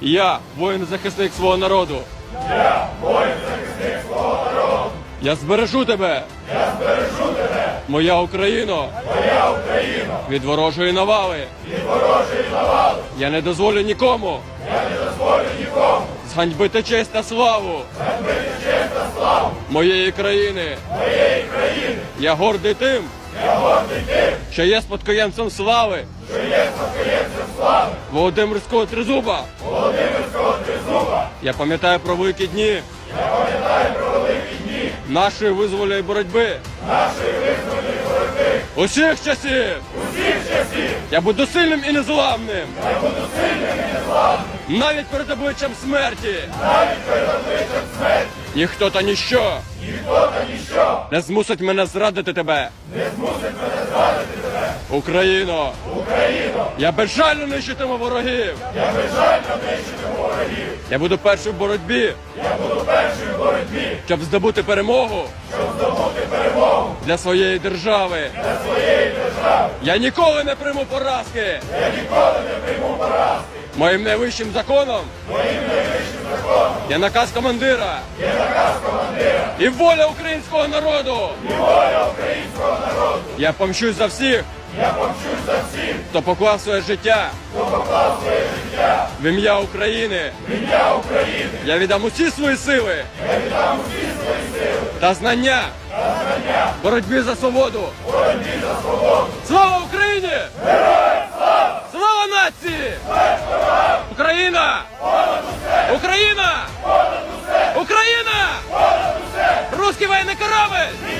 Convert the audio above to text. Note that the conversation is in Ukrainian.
Я воїн-захисник свого народу. Я воїн-захисник свого народу. Я збережу тебе. Я збережу тебе. Моя Україно. Моя Україно. Від ворожої навали. Від ворожої навали. Я не дозволю нікому. Я не дозволю нікому. Зганьбити честь та славу. Зганьбити честь та славу. Моєї країни. Моєї країни. Я гордий тим. Я гордий тим. Що є спадкоємцем слави. Володимирського тризуба. Володимирського тризуба. Я пам'ятаю про великі дні. Я пам'ятаю про великі дні. Нашої визвольної боротьби. Нашої визвольної боротьби. Усіх часів. Усіх часів. Я буду сильним і незламним. Я буду сильним і незламним. Навіть перед обличчям смерті. Навіть перед обличчям смерті. Ніхто та ніщо. Ніхто та ніщо. Не змусить мене зрадити тебе. Україно! Україно! Я безжально нищитиму ворогів! Я безжально нищитиму ворогів! Я буду першим в боротьбі! Я буду першим в боротьбі! Щоб здобути перемогу! Щоб здобути перемогу! Для своєї держави! Для своєї держави! Я ніколи не прийму поразки! Я ніколи не прийму поразки! Моїм найвищим законом! Моїм найвищим законом! Є наказ командира! Є наказ командира! І воля українського народу! І воля українського народу! Я помщусь за всіх! Хто поклав своє життя. Хто поклав своє життя в ім'я України. В ім'я України. Я віддам усі свої сили. Я віддам усі свої сили та знання. Та знання. Боротьбі за свободу. Боротьбі за свободу. Слава Україні! Героям слава! Слава нації! Україна! Україна! Україна! Русский воєнний корабль!